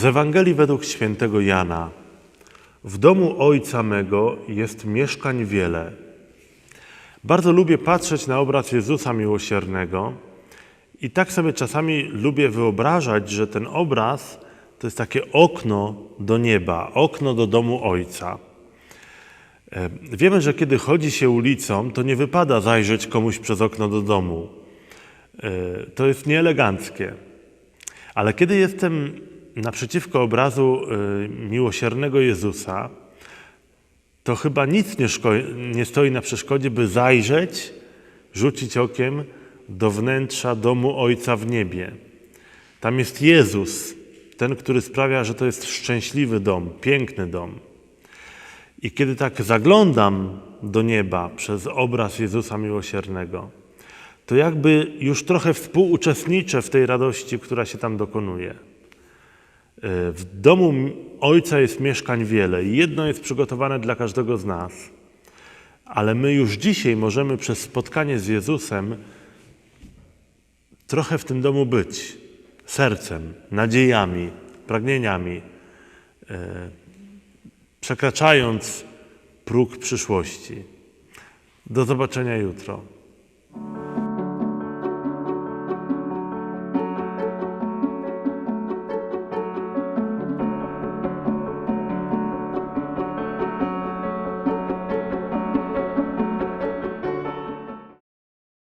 Z Ewangelii według świętego Jana. W domu Ojca mego jest mieszkań wiele. Bardzo lubię patrzeć na obraz Jezusa Miłosiernego i tak sobie czasami lubię wyobrażać, że ten obraz to jest takie okno do nieba, okno do domu Ojca. E, Wiemy, że kiedy chodzi się ulicą, to nie wypada zajrzeć komuś przez okno do domu. E, To jest nieeleganckie. Ale kiedy jestem naprzeciwko obrazu y, miłosiernego Jezusa, to chyba nic nie, nie stoi na przeszkodzie, by zajrzeć, rzucić okiem do wnętrza domu Ojca w niebie. Tam jest Jezus, ten, który sprawia, że to jest szczęśliwy dom, piękny dom. I kiedy tak zaglądam do nieba przez obraz Jezusa Miłosiernego, to jakby już trochę współuczestniczę w tej radości, która się tam dokonuje. W domu Ojca jest mieszkań wiele i jedno jest przygotowane dla każdego z nas. Ale my już dzisiaj możemy przez spotkanie z Jezusem trochę w tym domu być. Sercem, nadziejami, pragnieniami, e, przekraczając próg przyszłości. Do zobaczenia jutro.